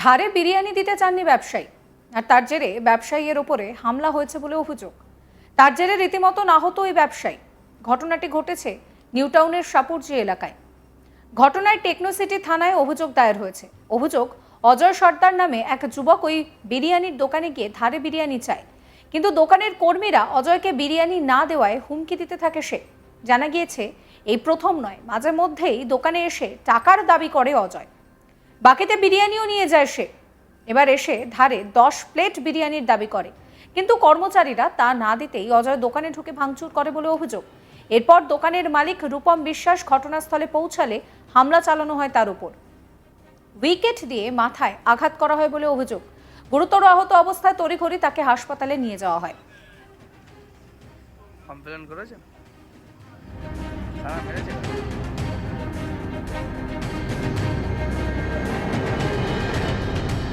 ধারে বিরিয়ানি দিতে চাননি ব্যবসায়ী। আর তার জেরে ব্যবসায়ীর ওপরে হামলা হয়েছে বলে অভিযোগ। তার জেরে রীতিমতো আহত ওই ব্যবসায়ী। ঘটনাটি ঘটেছে নিউটাউনের সাপুরজি এলাকায়। ঘটনায় টেকনোসিটি থানায় অভিযোগ দায়ের হয়েছে। অভিযোগ, অজয় সর্দার নামে এক যুবক ওই বিরিয়ানির দোকানে গিয়ে ধারে বিরিয়ানি চায়। কিন্তু দোকানের কর্মীরা অজয়কে বিরিয়ানি না দেওয়ায় হুমকি দিতে থাকে সে। জানা গিয়েছে, এই প্রথম নয়, মাঝে মধ্যেই দোকানে এসে টাকার দাবি করে অজয়। বাকিতে বিরিয়ানিও নিয়ে যায় সে। এবার এসে ধারে দশ প্লেট বিরিয়ানির দাবি করে। কিন্তু কর্মচারীরা তা না দিতেই অজয় দোকানে ঢুকে ভাঙচুর করে বলে অভিযোগ। এরপর দোকানের মালিক রূপম বিশ্বাস ঘটনাস্থলে পৌঁছালে হামলা চালানো হয় তার উপর। উইকেট দিয়ে মাথায় আঘাত করা হয় বলে অভিযোগ। গুরুতর আহত অবস্থায় তড়িঘড়ি তাকে হাসপাতালে নিয়ে যাওয়া হয়। কমপ্লেন করেছেন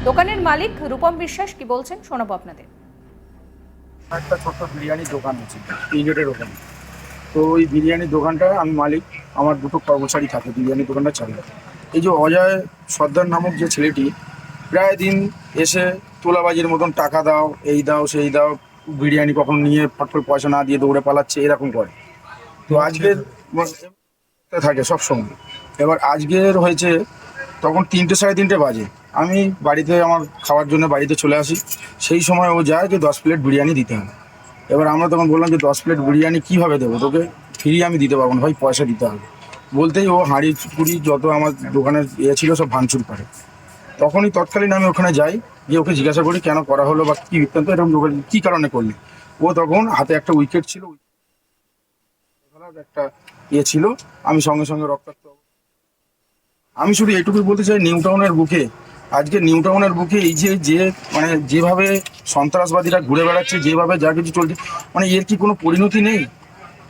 দোকানের মালিক রূপম বিশ্বাস কি বলছেন শোনাবো আপনাদের। একটা ছোট্ট বিরিয়ানির দোকান আছে এই গেটের ওখানে তো ওই বিরিয়ানির দোকানটা আমি মালিক, আমার দুটো কর্মচারী থাকে বিরিয়ানির দোকানটা চালিয়ে এই যে অজয় সর্দার নামক যে ছেলেটি, প্রায় দিন এসে তোলাবাজির মতন টাকা দাও, এই দাও, সেই দাও, বিরিয়ানি কখন নিয়ে ফটফট পয়সা না দিয়ে দৌড়ে পালাচ্ছে, এরকম করে। তো আজকের থাকে সব সময় এবার আজকের হয়েছে, তখন তিনটে সাড়ে তিনটে বাজে। আমি বাড়িতে, আমার খাওয়ার জন্য বাড়িতে চলে আসি। সেই সময় ও যায় যে দশ প্লেট বিরিয়ানি দিতে হবে। এবার আমরা তখন বললাম যে দশ প্লেট বিরিয়ানি কীভাবে দেবো? তোকে ফ্রি আমি দিতে পারব না, ভাই পয়সা দিতে হবে। বলতেই ও হাঁড়ি কুড়ি যত আমার দোকানের ইয়ে ছিল সব ভাঙচুর করে। তখনই তৎকালীন আমি ওখানে যাই, গিয়ে ওকে জিজ্ঞাসা করি, কেন করা হলো বা কী বৃত্তান্ত, এরকম কী কারণে করলি? ও তখন হাতে একটা উইকেট ছিল একটা ইয়ে ছিল, আমি সঙ্গে সঙ্গে রক্তাক্ত আমি শুধু এটুকুই বলতে চাই নিউ টাউনের বুকে আজকে নিউ টাউনের বুকে এই যে যে মানে যেভাবে সন্ত্রাসবাদীরা ঘুরে বেড়াচ্ছে যেভাবে যা কিছু চলছে মানে এর কি কোনো পরিণতি নেই?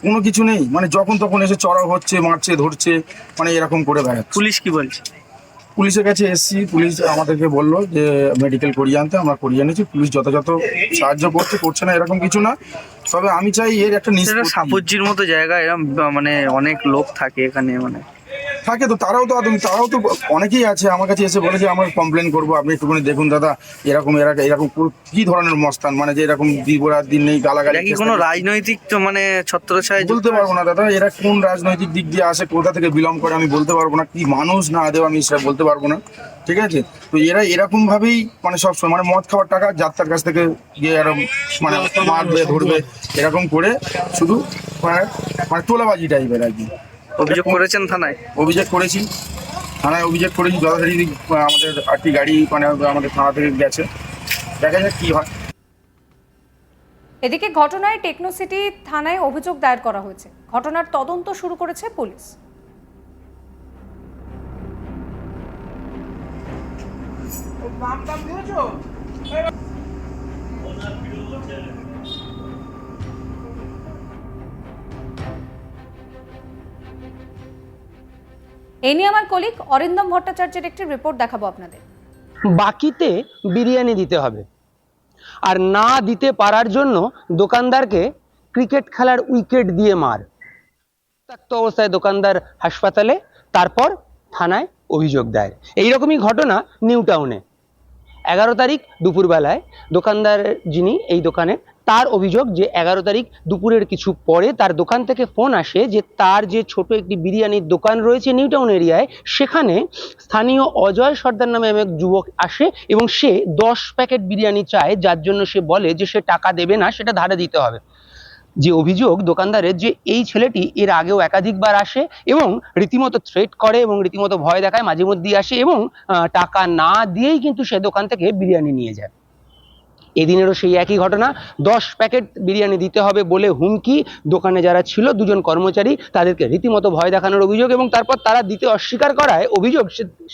কোনো কিছু নেই? মানে যখন তখন এসে চড়াও হচ্ছে মারছে ধরছে মানে এরকম করে বেড়াচ্ছে। পুলিশ কি বলছে? পুলিশের কাছে এসছি পুলিশ আমাদেরকে বলল যে মেডিকেল করিয়ে আনতে আমরা করিয়ে এনেছি পুলিশ যথাযথ সাহায্য করছে করছে না এরকম কিছু না। তবে আমি চাই এর একটা নিষ্পত্তি। সাপুজ্জির মতো জায়গা এরকম মানে অনেক লোক থাকে এখানে মানে। থাকে তো তারাও তো আদম তারাও তো অনেকেই আছে আমার কাছে এসে বলে যে আমরা কমপ্লেন করব আপনি একটুখানি দেখুন দাদা এরকম এরা এরকম কি ধরনের মস্তান? মানে যে এরকম দিবরাত দিন নেই গালাগালি কি কোনো রাজনৈতিক তো মানে ছত্রছায় বলতে পারব না দাদা এরা কোন রাজনৈতিক দিক দিয়ে আসে কোথা থেকে বিলং করে আমি বলতে পারব না কি মানুষ না আদেও আমি সেটা বলতে পারব না ঠিক আছে? তো এরা এরকম ভাবেই মানে সবসময় মানে মদ খাওয়ার টাকা যাত্রার কাছ থেকে গিয়ে এরকম মানে মারবে ধরবে এরকম করে শুধু মানে মানে তোলাবাজি টাইপের আর কি। অভিযোগ করেছেন থানায়? অভিযোগ করেছি। থানায় অভিযোগ করেছি যথারীতি আমাদের আটটি গাড়ি মানে আমাদের থানা থেকে গেছে। দেখা যাক কি হয়। এদিকে ঘটনায় টেকনোসিটি থানায় অভিযোগ দায়ের করা হয়েছে। ঘটনার তদন্ত শুরু করেছে পুলিশ। এই নিয়ে আমার কলিগ অরিন্দম ভট্টাচার্যের একটি রিপোর্ট দেখাবো আপনাদের। বাকিতে বিরিয়ানি দিতে হবে। আর না দিতে পারার জন্য দোকানদারকে ক্রিকেট খেলার উইকেট দিয়ে মার। রক্তাক্ত অবস্থায় দোকানদার হাসপাতালে, তারপর থানায় অভিযোগ দেয় এইরকমই ঘটনা নিউ টাউনে। এগারো তারিখ দুপুরবেলায় দোকানদার যিনি এই দোকানে তার অভিযোগ যে এগারো তারিখ দুপুরের কিছু পরে তার দোকান থেকে ফোন আসে যে তার যে ছোট একটি বিরিয়ানির দোকান রয়েছে নিউ টাউন এরিয়ায়, সেখানে স্থানীয় অজয় সর্দার নামে এক যুবক আসে এবং সে দশ প্যাকেট বিরিয়ানি চায়, যার জন্য সে বলে যে সে টাকা দেবে না, সেটা ধারে দিতে হবে। যে অভিযোগ দোকানদারের যে এই ছেলেটি এর আগেও একাধিকবার আসে এবং রীতিমতো থ্রেট করে এবং রীতিমতো ভয় দেখায় মাঝে মধ্যেই আসে এবং টাকা না দিয়েই কিন্তু সে দোকান থেকে বিরিয়ানি নিয়ে যায়। এদিনেরও সেই একই ঘটনা। দশ প্যাকেট বিরিয়ানি দিতে হবে বলে হুমকি। দোকানে যারা ছিল দুজন কর্মচারী, তাদেরকে রীতিমতো ভয় দেখানোর অভিযোগ এবং তারপর তারা দিতে অস্বীকার করায় অভিযোগ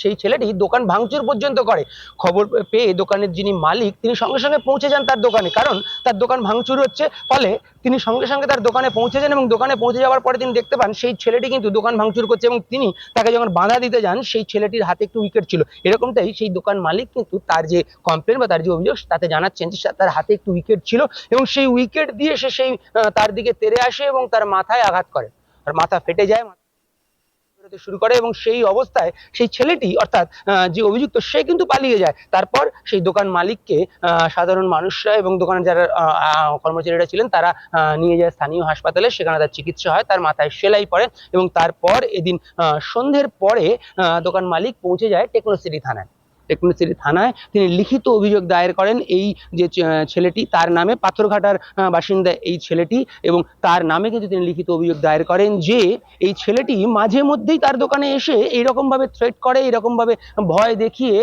সেই ছেলেটি দোকান ভাঙচুর পর্যন্ত করে। খবর পেয়ে দোকানের যিনি মালিক, তিনি সঙ্গে সঙ্গে পৌঁছে যান তার দোকানে। কারণ তার দোকান ভাঙচুর হচ্ছে। ফলে তিনি সঙ্গে সঙ্গে তার দোকানে পৌঁছে যান এবং দোকানে পৌঁছে যাওয়ার পরে তিনি দেখতে পান, সেই ছেলেটি কিন্তু দোকান ভাঙচুর করছে এবং তিনি তাকে যখন বাধা দিতে যান, সেই ছেলেটির হাতে একটু উইকেট ছিল। এরকমটাই সেই দোকান মালিক কিন্তু তার যে কমপ্লেন বা তার যে অভিযোগ, তাতে জানাচ্ছেন যে তার হাতে একটু উইকেট ছিল এবং সেই উইকেট দিয়ে সে সেই তার দিকে তেড়ে আসে এবং তার মাথায় আঘাত করে। আর মাথা ফেটে যায় শুরু করে এবং সেই অবস্থায় সেই ছেলেটি, অর্থাৎ যে অভিযুক্ত, সে কিন্তু পালিয়ে যায়। তারপর সেই দোকান মালিককে সাধারণ মানুষরা এবং দোকানের যারা কর্মচারীরা ছিলেন তারা নিয়ে যায় স্থানীয় হাসপাতালে। সেখানে তার চিকিৎসা হয়, তার মাথায় সেলাই পড়ে এবং তারপর এদিন সন্ধ্যের পরে দোকান মালিক পৌঁছে যায় টেকনোসিটি থানায়। টেকনোসিটি থানায় তিনি লিখিত অভিযোগ দায়ের করেন এই যে ছেলেটি তার নামে পাথরঘাটার বাসিন্দা এই ছেলেটি এবং তার নামে কিন্তু তিনি লিখিত অভিযোগ দায়ের করেন যে এই ছেলেটি মাঝে মধ্যেই তার দোকানে এসে এইরকম ভাবে থ্রেট করে এরকম ভাবে ভয় দেখিয়ে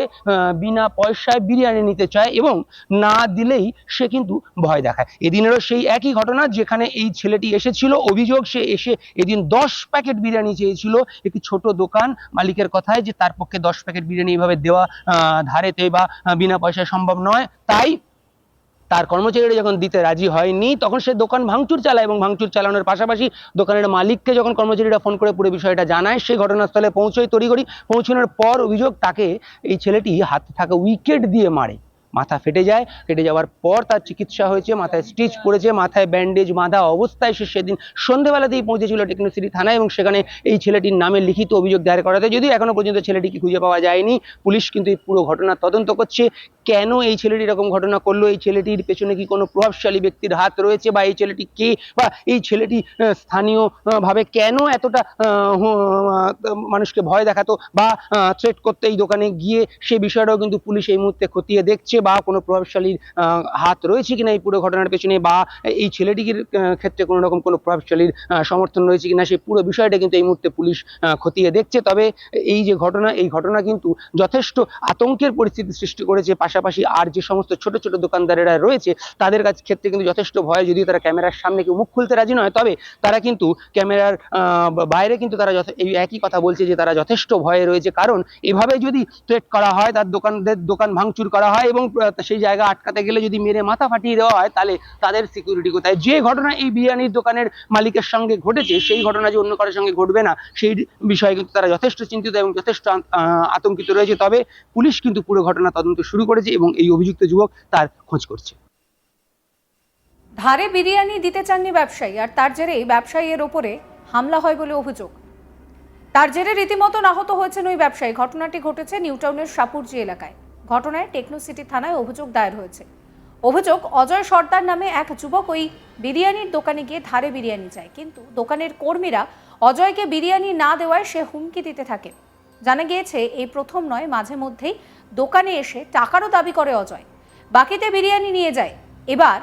বিনা পয়সায় বিরিয়ানি নিতে চায় এবং না দিলেই সে কিন্তু ভয় দেখায়। এদিনেরও সেই একই ঘটনা যেখানে এই ছেলেটি এসেছিল, অভিযোগ সে এসে এদিন দশ প্যাকেট বিরিয়ানি চেয়েছিল। একটি ছোট দোকান মালিকের কথায় যে তার পক্ষে দশ প্যাকেট বিরিয়ানি এভাবে দেওয়া ধারেতে বা বিনা পয়সায় সম্ভব নয়। তাই তার কর্মচারীরা যখন দিতে রাজি হয়নি, তখন সে দোকান ভাঙচুর চালায় এবং ভাঙচুর চালানোর পাশাপাশি দোকানের মালিককে যখন কর্মচারীরা ফোন করে পুরো বিষয়টা জানায়, সেই ঘটনাস্থলে পৌঁছয় তড়িঘড়ি। পৌঁছানোর পর অভিযোগ তাকে এই ছেলেটি হাতে থাকা উইকেট দিয়ে মারে। মাথা ফেটে যায়, ফেটে যাওয়ার পর তার চিকিৎসা হয়েছে, মাথায় স্টিচ পড়েছে, মাথায় ব্যান্ডেজ বাঁধা অবস্থায় সে সেদিন সন্ধেবেলাতেই পৌঁছেছিল টেকনোসিটি থানায় এবং সেখানে এই ছেলেটির নামে লিখিত অভিযোগ দায়ের করাতে। যদিও এখনও পর্যন্ত ছেলেটিকে খুঁজে পাওয়া যায়নি, পুলিশ কিন্তু এই পুরো ঘটনার তদন্ত করছে। কেন এই ছেলেটি এরকম ঘটনা করল? এই ছেলেটির পেছনে কি কোনো প্রভাবশালী ব্যক্তির হাত রয়েছে? বা এই ছেলেটি কে? বা এই ছেলেটি আহ, স্থানীয় ভাবে কেন এতটা মানুষকে ভয় দেখাতো? বা থ্রেট করতে এই দোকানে গিয়ে সে বিষয়টাও কিন্তু পুলিশ এই মুহূর্তে খতিয়ে দেখছে বা কোনো প্রভাবশালীর হাত রয়েছে কিনা এই পুরো ঘটনার পেছনে? বা এই ছেলেটির ক্ষেত্রে কোনো রকম কোনো প্রভাবশালীর সমর্থন রয়েছে কিনা? সেই পুরো বিষয়টা কিন্তু এই মুহূর্তে পুলিশ খতিয়ে দেখছে। তবে এই যে ঘটনা এই ঘটনা কিন্তু যথেষ্ট আতঙ্কের পরিস্থিতি সৃষ্টি করেছে। পাশাপাশি আর যে সমস্ত ছোট ছোট দোকানদারেরা রয়েছে, তাদের কাছ ক্ষেত্রে কিন্তু যথেষ্ট ভয়। যদিও তারা ক্যামেরার সামনে কেউ মুখ খুলতে রাজি নয়, তবে তারা কিন্তু ক্যামেরার বাইরে কিন্তু তারা এই একই কথা বলছে যে তারা যথেষ্ট ভয়ে রয়েছে। কারণ এভাবে যদি থ্রেট করা হয়, তার দোকানদের দোকান ভাঙচুর করা হয় এবং সেই জায়গা আটকাতে গেলে যদি মেরে মাথা ফাটিয়ে দেওয়া হয়, তাহলে তাদের সিকিউরিটি কোথায়? যে ঘটনা এই বিরিয়ানির দোকানের মালিকের সঙ্গে ঘটেছে, সেই ঘটনা যে অন্য কারোর সঙ্গে ঘটবে না, সেই বিষয়ে কিন্তু তারা যথেষ্ট চিন্তিত এবং যথেষ্ট আতঙ্কিত রয়েছে। তবে পুলিশ কিন্তু পুরো ঘটনা তদন্ত শুরু করেছে। এবং এই অভিযুক্ত যুবক তার খোঁজ করছে। ধারে বিরিয়ানি দিতে চাননি ব্যবসায়ী, আর তার জেরে জেরেই ব্যবসায়ীর ওপরে হামলা হয় বলে অভিযোগ। তার জেরে রীতিমতো আহত হয়েছেন ওই ব্যবসায়ী। ঘটনাটি ঘটেছে নিউটাউনের সাপুরজি এলাকায়। ঘটনায় টেকনোসিটি থানায় অভিযোগ দায়ের হয়েছে। অভিযোগ, অজয় সর্দার নামে এক যুবক ওই বিরিয়ানির দোকানে গিয়ে ধারে বিরিয়ানি চায়। কিন্তু দোকানের কর্মীরা অজয়কে বিরিয়ানি না দেওয়ায় সে হুমকি দিতে থাকে। জানা গিয়েছে, এই প্রথম নয়, মাঝে মধ্যেই দোকানে এসে টাকারও দাবি করে অজয়। বাকিতে বিরিয়ানি নিয়ে যায়। এবার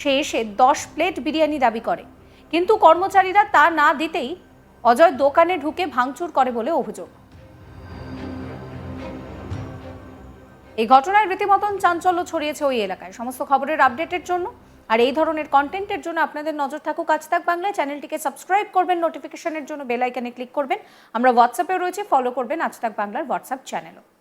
সে এসে দশ প্লেট বিরিয়ানি দাবি করে। কিন্তু কর্মচারীরা তা না দিতেই অজয় দোকানে ঢুকে ভাঙচুর করে বলে অভিযোগ। এই ঘটনায় রীতিমতন চাঞ্চল্য ছড়িয়েছে ওই এলাকায়। সমস্ত খবরের আপডেটের জন্য আর এই ধরনের কন্টেন্টের জন্য আপনাদের নজর থাকুক আজ থাক বাংলা। চ্যানেলটিকে সাবস্ক্রাইব করবেন নোটিফিকেশনের জন্য বেলাইকানে ক্লিক করবেন। আমরা হোয়াটসঅ্যাপে রয়েছে ফলো করবেন আজ থাক বাংলার হোয়াটসঅ্যাপ চ্যানেলও